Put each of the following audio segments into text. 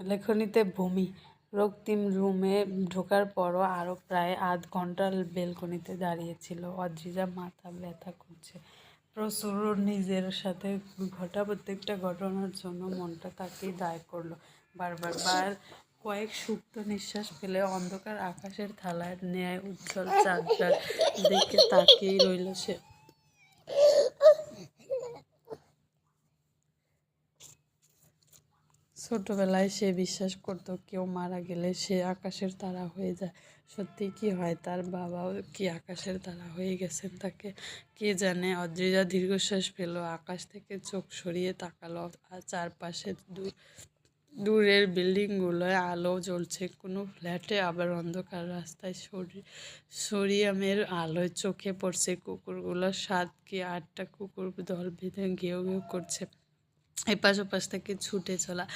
লেখনীতে ভূমি। রক্তিম রুমে ঢোকার পরও আরও প্রায় আধ ঘণ্টা বেলকনিতে দাঁড়িয়েছিল। অদ্রিজা মাথা ব্যথা করছে। প্রচুর নিজের সাথে ঘটা প্রত্যেকটা ঘটনার জন্য মনটা তাকেই দায় করল। বারবার বার কয়েক সুপ্ত নিঃশ্বাস ফেলে অন্ধকার আকাশের থালার ন্যায় উজ্জ্বল চাঁদটার দিকে তাকিয়েই রইল সে। ছোটবেলায় সে বিশ্বাস করত কেউ মারা গেলে সে আকাশের তারা হয়ে যায়। সত্যি কি হয়? তার বাবাও কি আকাশের তারা হয়ে গেছেন তাকে কে জানে? অদ্রিজা দীর্ঘশ্বাস পেল আকাশ থেকে চোখ সরিয়ে তাকালো। আর চারপাশে দূর দূরের বিল্ডিংগুলোয় আলো জ্বলছে। কোনো ফ্ল্যাটে আবার অন্ধকার রাস্তায় সরি সরিয়ামের আলোয় চোখে পড়ছে কুকুরগুলোর স্বাদ কি আটটা কুকুর দল বেঁধে ঘেউ ঘেউ করছে। এপাশ ওপাশ থেকে ছুটে চলা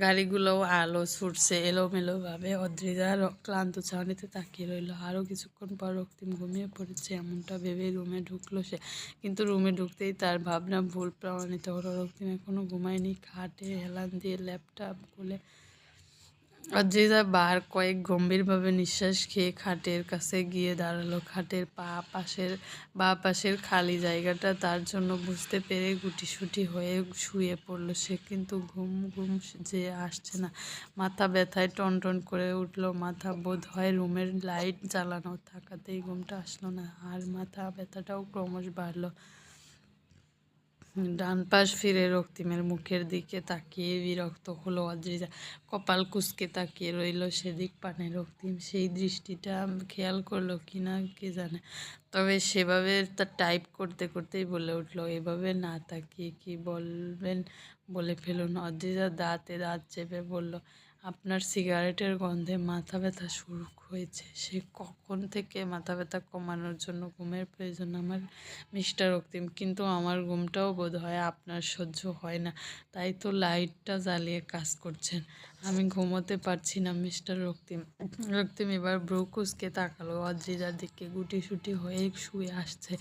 গাড়িগুলোও আলো ছুটছে, এলোমেলোভাবে। অদ্রিজা র- ক্লান্ত ছাউনিতে তাকিয়ে রইল। আরও কিছুক্ষণ পর রক্তিম ঘুমিয়ে পড়েছে, এমনটা ভেবে রুমে ঢুকলো সে। কিন্তু রুমে ঢুকতেই তার ভাবনা ভুল প্রমাণিত হলো। রক্তিম এখনও ঘুমায়নি। খাটে হেলান দিয়ে ল্যাপটপ খুলে অদ্রিজা বার কয়েক গম্ভীরভাবে নিঃশ্বাস খেয়ে খাটের কাছে গিয়ে দাঁড়াল। খাটের পা পাশের, বা পাশের খালি জায়গাটা তার জন্য বুঝতে পেরে গুটিসুটি হয়ে শুয়ে পড়ল। সে কিন্তু ঘুম ঘুম যে আসছে না। মাথা ব্যথায় টনটন করে উঠল। মাথা বোধ হয় রুমের লাইট জ্বালানো। থাকাতেই ঘুমটা আসলো না। আর মাথা ব্যথাটাও ক্রমশ বাড়লো। ডান পাশ ফিরে রক্তিমের মুখের দিকে তাকিয়ে বিরক্ত হলো অদ্রিজা। কপাল কুঁচকে তাকিয়ে রইল সেদিক পানে রক্তিম। সেই দৃষ্টিটা খেয়াল করল কি না কে জানে। তবে সেভাবে তা টাইপ করতে করতেই বলে উঠল, এভাবে না তাকিয়ে কি বলবেন? বলে ফেলুন। অদ্রিজা দাঁতে দাঁত চেপে বলল আপনার সিগারেটের গন্ধে মাথা ব্যথা শুরু হয়েছে। সে কখন থেকে মাথা ব্যথা কমানোর জন্য ঘুমের প্রয়োজন? আমার মিস্টার রক্তিম কিন্তু আমার ঘুমটাও বোধ হয় আপনার সহ্য হয় না, তাই তো লাইটটা জ্বালিয়ে কাজ করছেন। আমি ঘুমোতে পারছি না, মিস্টার রক্তিম। রক্তিম এবার ব্রু কুচকে তাকালো। অদ্রিজার দিকে গুটি গুটিসুটি হয়ে শুয়ে আসছে।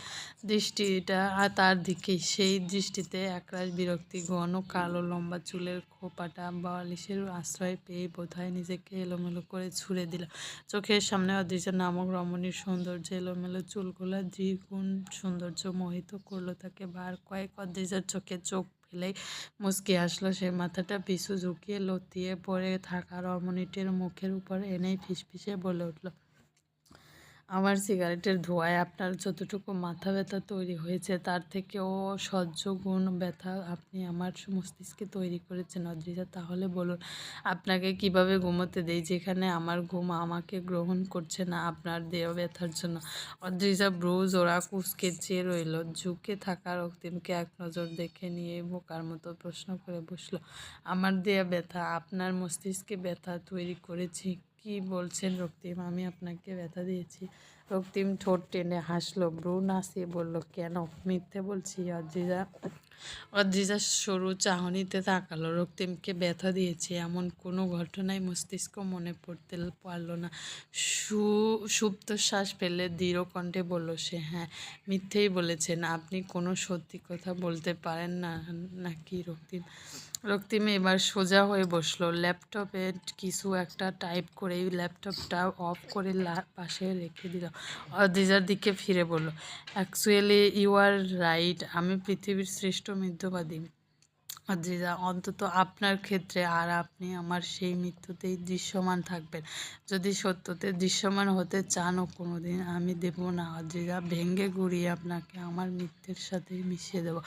দৃষ্টিটা তার দিকেই। সেই দৃষ্টিতে একরাশ বিরক্তি, ঘন কালো লম্বা চুলের খোপাটা বালিশের আশ্রয় পেয়ে বোধহয় নিজেকে এলোমেলো করে ছুঁড়ে দিল। চোখের সামনে অদৃশ্য নামক রমণীর সৌন্দর্য এলোমেলো চুলগুলো দ্বিগুণ সৌন্দর্য মোহিত করল তাকে। বার কয়েক অদৃশ্যের চোখে চোখ ফেলেই মুসকি আসলো। সে মাথাটা পিছু ঝুঁকিয়ে লতিয়ে পড়ে থাকা রমণীটির মুখের উপর এনেই ফিসফিসে বলে উঠল আমার সিগারেটের ধোঁয়ায় আপনার যতটুকু মাথা ব্যথা তৈরি হয়েছে, তার থেকেও সহ্য গুণ ব্যথা আপনি আমার মস্তিষ্কে তৈরি করেছেন অদ্রিজা। তাহলে বলুন, আপনাকে কীভাবে ঘুমোতে দেই যেখানে আমার ঘুম আমাকে গ্রহণ করছে না আপনার দেহ ব্যথার জন্য? অদ্রিজা, ব্রুজ ওরা কুচকে চেয়ে রইল। ঝুঁকে থাকা রক্তিমকে এক নজর দেখে নিয়ে বোকার মতো প্রশ্ন করে বসল, আমার দেয়া ব্যথা, আপনার মস্তিষ্কে ব্যথা তৈরি করেছি কি বলছেন রক্তিম? আমি আপনাকে ব্যথা দিয়েছি। রক্তিম ঠোঁট টেনে হাসলো। ব্রু নাচিয়ে বলল, কেন? মিথ্যে বলছি অদ্রিজা অদ্রিজা সরু চাহনিতে তাকালো। রক্তিমকে ব্যথা দিয়েছে। এমন কোনো ঘটনায় মস্তিষ্ক মনে পড়তে পারল না। সু, সুপ্ত শ্বাস ফেলে দৃঢ় কণ্ঠে বলল, সে হ্যাঁ মিথ্যেই বলেছেন। আপনি কোনো সত্যি কথা বলতে পারেন না, নাকি রক্তিম? রক্তিম এবার সোজা হয়ে বসল। ল্যাপটপে কিছু একটা টাইপ করেই ল্যাপটপটা অফ করে পাশে রেখে দিল। অদ্রিজার দিকে ফিরে বলল অ্যাকচুয়ালি ইউ আর রাইট আমি পৃথিবীর শ্রেষ্ঠ মিথ্যবাদী। অদ্রিজা অন্তত আপনার ক্ষেত্রে আর আপনি আমার সেই মৃত্যুতেই দৃশ্যমান থাকবেন। যদি সত্যতে দৃশ্যমান হতে চানও কোনো দিন আমি দেব না। অদ্রিজা ভেঙ্গে গুড়িয়ে আপনাকে আমার মৃত্যুর সাথে মিশিয়ে দেব।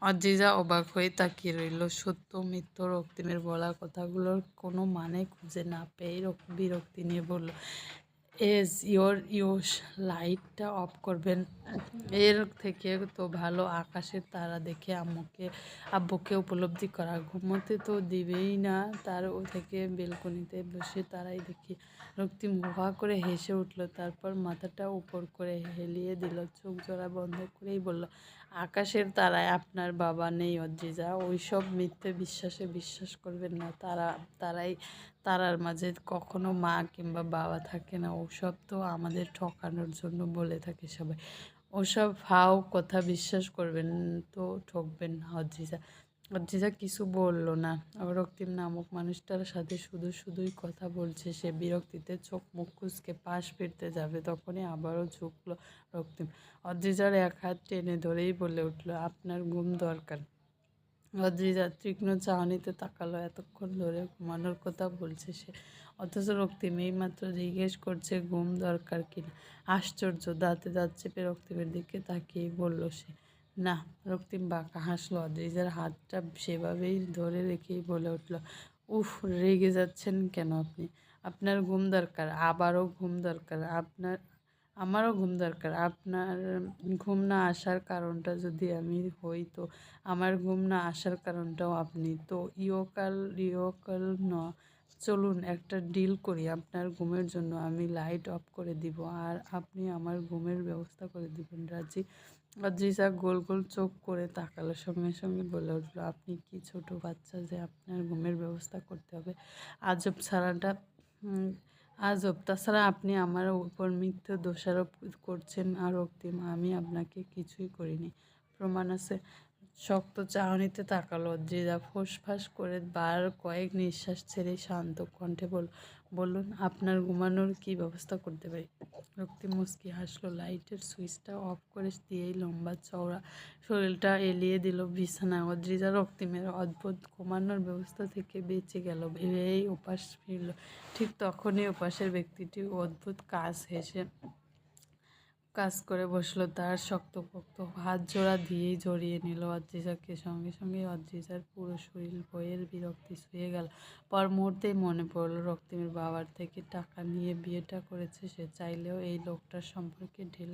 অদ্রিজা অবাক হয়ে তাকিয়ে রইল। সত্য মিথ্য রক্তিমের বলা কথাগুলোর কোনো মানে খুঁজে না পেয়ে রক- বিরক্তি নিয়ে বলল এজ ইয়োর ইউস লাইটটা অফ করবেন। এর থেকে তো ভালো আকাশের তারা দেখে আম্মুকে, আব্বুকে উপলব্ধি করা। ঘুমোতে তো দিবেই না, তার ও থেকে বেলকনিতে বসে তারাই দেখি। রক্তিম হুহা করে হেসে উঠল, তারপর মাথাটা উপর করে হেলিয়ে দিল, চোখ জোড়া বন্ধ করেই বলল, আকাশের তারায় আপনার বাবা নেই অদ্রিজা ওইসব মিথ্যে বিশ্বাসে বিশ্বাস করবেন না, তারা, তারাই, তারার মাঝে কখনো মা কিংবা বাবা থাকে না, ওসব তো আমাদের ঠকানোর জন্য বলে থাকে সবাই, ওসব ফাও কথা বিশ্বাস করবেন তো ঠকবেন না অদ্রিজা অদ্রিজা কিছু বলল না। অরক্তিম নামক মানুষটার সাথে শুধু শুধুই কথা বলছে সে। বিরক্তিতে চোখ মুখ কুচকে পাশ ফিরতে যাবে, তখনই আবারও ঝুঁকল রক্তিম। অদ্রিজার এক হাত টেনে ধরেই বলে উঠল, আপনার ঘুম দরকার। অদ্রিজা তীক্ষ্ণ চাহনিতে তাকালো, এতক্ষণ ধরে ঘুমানোর কথা বলছে সে। অথচ রক্তিম এইমাত্র জিজ্ঞেস করছে, ঘুম দরকার কিনা? আশ্চর্য, দাঁতে দাঁত চেপে রক্তিমের দিকে তাকিয়ে বলল সে। না, রক্তিম বাঁকা হাসলো। অদ্রিজার হাতটা সেভাবেই ধরে রেখেই বলে উঠল, উফ, রেগে যাচ্ছেন কেন আপনি? আপনার ঘুম দরকার, আবারও ঘুম দরকার। আপনার, আমারও ঘুম দরকার। আপনার ঘুম না আসার কারণটা যদি আমি হই তো, আমার ঘুম না আসার কারণটাও আপনি তো। ইয়োকাল ইয়োকাল ন। চলুন, একটা ডিল করি। আপনার ঘুমের জন্য আমি লাইট অফ করে দিব, আর আপনি আমার ঘুমের ব্যবস্থা করে দিবেন, রাজি? অদ্রিজা গোল গোল চোখ করে তাকালো সঙ্গে সঙ্গে বলে উঠল, আপনি কি ছোট বাচ্চা যে আপনার ঘুমের ব্যবস্থা করতে হবে? আজব ছাড়াটা আজব। তাছাড়া আপনি আমার উপর মিথ্যে দোষারোপ করছেন আর অক্তিম আমি আপনাকে কিছুই করিনি। প্রমাণ আছে। শক্ত চাহনিতে তাকালো। অদ্রিজা ফোঁসফাস করে বার কয়েক নিঃশ্বাস ছেড়ে শান্ত কণ্ঠে বল বলুন, আপনার ঘুমানোর কি ব্যবস্থা করতে পারি? রক্তি মুস্কি হাসলো, লাইটের সুইচটা অফ করে দিয়েই লম্বা চওড়া শরীরটা এলিয়ে দিল বিছানায় অদ্রিজা রক্তিমের অদ্ভুত ঘুমানোর ব্যবস্থা থেকে বেঁচে গেল, ভেবেই উপাস ফিরল। ঠিক তখনই উপাসের ব্যক্তিটি অদ্ভুত কাজ হেসে কাজ করে বসল তার শক্ত শক্তপোক্ত হাত জোড়া দিয়েই জড়িয়ে নিল অদ্রিজাকে। সঙ্গে সঙ্গে অদ্রিজার পুরো শরীর বইয়ের বিরক্তি শুয়ে গেল। পর মুহূর্তেই মনে পড়ল রক্তিমের বাবার থেকে টাকা নিয়ে বিয়েটা করেছে সে। চাইলেও এই লোকটার সম্পর্কে ঢেল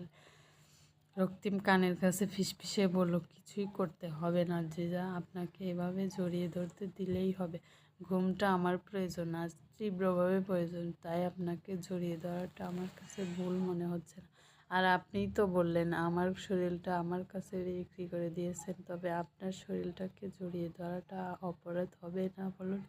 রক্তিম কানের কাছে ফিসফিসে বলল, কিছুই করতে হবে না যা আপনাকে এভাবে জড়িয়ে ধরতে দিলেই হবে। ঘুমটা আমার প্রয়োজন, আজ তীব্রভাবে প্রয়োজন, তাই আপনাকে জড়িয়ে ধরাটা আমার কাছে ভুল মনে হচ্ছে না। আর আপনিই তো বললেন, আমার শরীরটা আমার কাছে বিক্রি করে দিয়েছেন। তবে আপনার শরীরটাকে জড়িয়ে ধরাটা অপরাধ হবে না বলুন।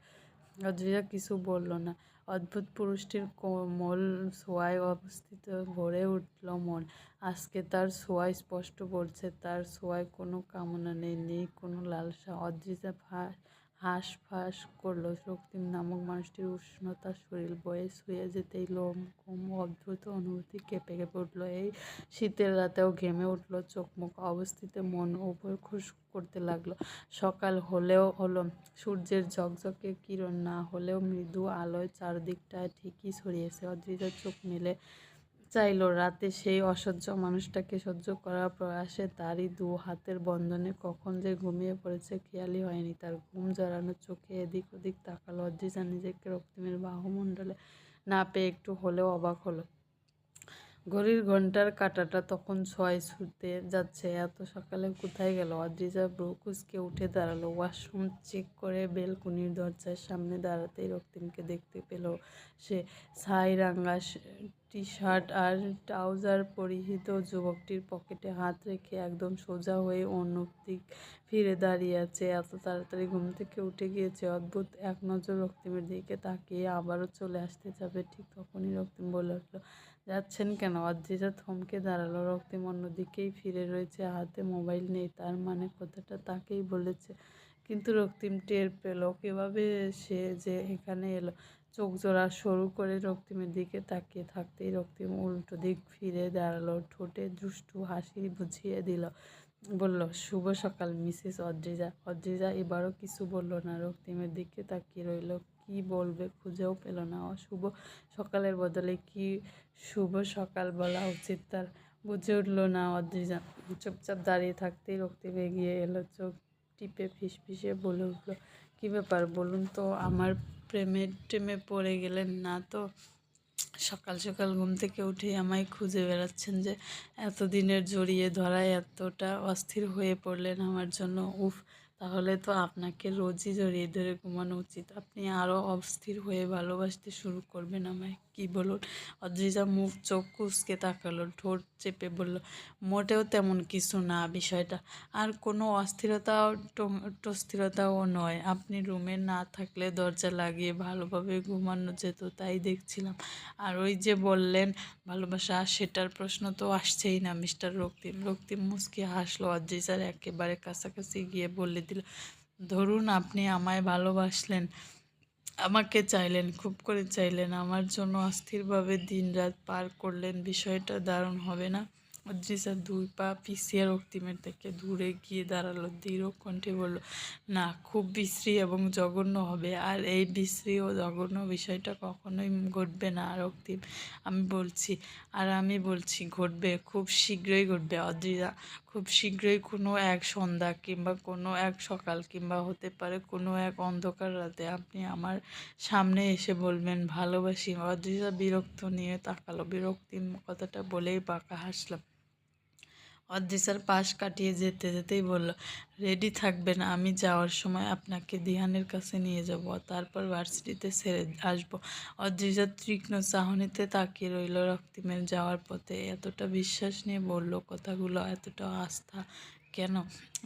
অদ্রিজা কিছু বলল না। অদ্ভুত পুরুষটির কোমল সোয়ায় অবস্থিত ভরে উঠল মন। আজকে তার সোয়াই স্পষ্ট বলছে, তার সোয়ায় কোনো কামনা নেই নেই কোনো লালসা। অদ্রিজা হাঁস ফাঁস করল শক্তিম নামক মানুষটির উষ্ণতা শরীর বয়ে শুয়ে যেতেই লোম কম অদ্ভুত অনুভূতি কেঁপে কেঁপে উঠল। এই শীতের রাতেও ঘেমে উঠল চোখ মুখ অবস্থিতে, মন উপর খুশ করতে লাগল। সকাল হলেও হলো, সূর্যের ঝকঝকে কিরণ না হলেও মৃদু আলোয় চারদিকটায় ঠিকই ছড়িয়েছে অদ্রিজার চোখ মেলে চাইল রাতে সেই অসহ্য মানুষটাকে সহ্য করার প্রয়াসে তারই দু হাতের বন্ধনে কখন যে ঘুমিয়ে পড়েছে খেয়ালই হয়নি। তার ঘুম জড়ানো চোখে এদিক ওদিক তাকালো। অদ্রিজা নিজেকে রক্তিমের বাহুমণ্ডলে না পেয়ে একটু হলেও অবাক হলো। ঘড়ির ঘণ্টার কাটাটা তখন ছয় ছুটতে যাচ্ছে। এত সকালে কোথায় গেল? অদ্রিজা ব্রুকুসকে উঠে দাঁড়াল। ওয়াশরুম চেক করে বেলকুনির দরজার সামনে দাঁড়াতেই রক্তিমকে দেখতে পেল সে ছাই রাঙ্গা টি শার্ট আর ট্রাউজার পরিহিত যুবকটির পকেটে হাত রেখে একদম সোজা হয়ে অন্য দিক ফিরে দাঁড়িয়ে আছে। এত তাড়াতাড়ি ঘুম থেকে উঠে গিয়েছে অদ্ভুত এক নজর রক্তিমের দিকে তাকিয়ে আবারও চলে আসতে যাবে। ঠিক তখনই রক্তিম বলে উঠল, যাচ্ছেন কেন? অদ্রিজা থমকে দাঁড়াল। রক্তিম অন্যদিকেই ফিরে রয়েছে, হাতে মোবাইল নেই, তার মানে কথাটা তাকেই বলেছে। কিন্তু রক্তিম টের পেল, কীভাবে সে যে এখানে এলো? চোখ জোড়া সরু করে রক্তিমের দিকে তাকিয়ে থাকতেই রক্তিম উল্টো দিক ফিরে দাঁড়াল, ঠোঁটে দুষ্টু হাসি বুঝিয়ে দিল। বলল, শুভ সকাল, মিসেস অদ্রিজা। অদ্রিজা এবারও কিছু বলল না, রক্তিমের দিকে তাকিয়ে রইল। কি বলবে খুঁজেও পেল না, অশুভ সকালের বদলে কি শুভ সকাল বলা উচিত তার? বুঝে উঠল না অদ্রিজা। চুপচাপ দাঁড়িয়ে থাকতেই রক্তিম এগিয়ে এলো, চোখ টিপে ফিসফিসে বলে উঠল, কী ব্যাপার বলুন তো, আমার প্রেমে টেমে পড়ে গেলেন না তো? সকাল সকাল ঘুম থেকে উঠে আমায় খুঁজে বেড়াচ্ছেন যে, এতদিনের জড়িয়ে ধরায় এতটা অস্থির হয়ে পড়লেন আমার জন্য। উফ তাহলে তো আপনাকে রোজই জড়িয়ে ধরে ঘুমানো উচিত। আপনি আরও অস্থির হয়ে ভালোবাসতে শুরু করবেন আমায়। কি বলুন? অদ্রিজা মুখ, চোখ কুচকে তাকালো, ঠোঁট চেপে বলল, মোটেও তেমন কিছু না বিষয়টা। আর কোনো অস্থিরতাও টস্থিরতাও নয়। আপনি রুমে না থাকলে দরজা লাগিয়ে ভালোভাবে ঘুমানো যেত, তাই দেখছিলাম। আর ওই যে বললেন, ভালোবাসা, সেটার প্রশ্ন তো আসছেই না, মিস্টার রক্তিম। রক্তিম মুসকে হাসলো, অদ্রিজার একেবারে কাছাকাছি গিয়ে বলে দিল, ধরুন আপনি আমায় ভালোবাসলেন, আমাকে চাইলেন, খুব করে চাইলেন, আমার জন্য অস্থিরভাবে দিন রাত পার করলেন, বিষয়টা দারুণ হবে না? অদ্রিসা দুই পা পিছিয়ে রক্তিমের থেকে দূরে গিয়ে দাঁড়াল। দৃঢ় কণ্ঠে বলল, না, খুব বিশ্রী এবং জঘন্য হবে। আর এই বিশ্রী ও জঘন্য বিষয়টা কখনোই ঘটবে না, রক্তিম। আমি বলছি, আর আমি বলছি, ঘটবে, খুব শীঘ্রই ঘটবে, অদ্রিজা। খুব শীঘ্রই কোনো এক সন্ধ্যা কিংবা কোনো এক সকাল কিংবা হতে পারে কোনো এক অন্ধকার রাতে আপনি আমার সামনে এসে বলবেন, ভালোবাসি। অদ্রিজা বিরক্ত নিয়ে তাকালো। বিরক্তিম কথাটা বলেই বাঁকা হাসলাম। অদ্রিসার পাশ কাটিয়ে যেতে যেতেই বলল, রেডি থাকবেন, আমি যাওয়ার সময় আপনাকে দিহানের কাছে নিয়ে যাব, তারপর ভার্সিটিতে সেরে আসব। অদ্রিজা তীক্ষ্ণ চাহনিতে তাকিয়ে রইল রক্তিমের যাওয়ার পথে। এতটা বিশ্বাস নিয়ে বলল কথাগুলো, এতটা আস্থা কেন?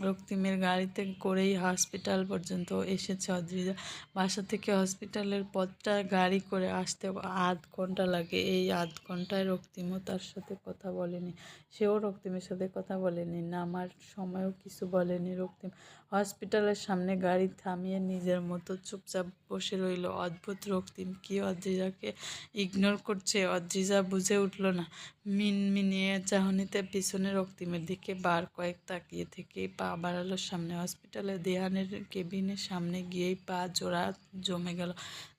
রক্তিমের গাড়িতে করেই হসপিটাল পর্যন্ত এসেছে অদ্রিজা। বাসা থেকে হসপিটালের পথটা গাড়ি করে আসতে আধ ঘণ্টা লাগে। এই আধ ঘন্টায় রক্তিমও তার সাথে কথা বলেনি। সেও রক্তিমের সাথে কথা বলেনি। না আমার সময়ও কিছু বলেনি রক্তিম। হসপিটালের সামনে গাড়ি থামিয়ে নিজের মতো চুপচাপ বসে রইল। অদ্ভুত রক্তিম কি অদ্রিজাকে ইগনোর করছে? অদ্রিজা বুঝে উঠল না। মিনমিনিয়ে চাহনিতে পিছনে রক্তিমের দিকে বার কয়েক তাকিয়ে থেকে পা বাড়ালো সামনে। হসপিটালে দেহানের কেবিনের সামনে গিয়েই পা জোড়া জমে গেল।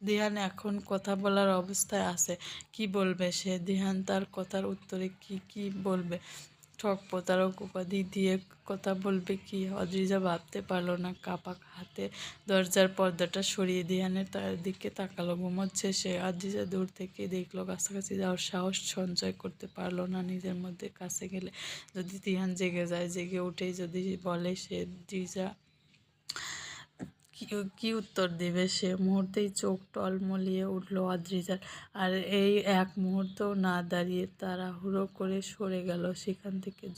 দেহান এখন কথা বলার অবস্থায় আছে। কি বলবে সে? দেহান তার কথার উত্তরে কি কি বলবে? ঠক প্রতারক উপাধি দিয়ে কথা বলবে কি? অদ্রিজা ভাবতে পারল না কাপা হাতে দরজার পর্দাটা সরিয়ে দিয়ানের তার দিকে তাকালো, ঘুমোচ্ছে সে। অদ্রিজা দূর থেকে দেখল, কাছাকাছি যাওয়ার সাহস সঞ্চয় করতে পারল না নিজের মধ্যে। কাছে গেলে যদি দিহান জেগে যায়, জেগে উঠেই যদি বলে, সে দ্রিজা কি- উত্তর দেবে? সে মুহূর্তেই চোখ টলমলিয়ে উঠল অদ্রিজার আর এই এক মুহূর্তও না দাঁড়িয়ে তাড়াহুড়ো করে সরে গেল সেখান থেকে।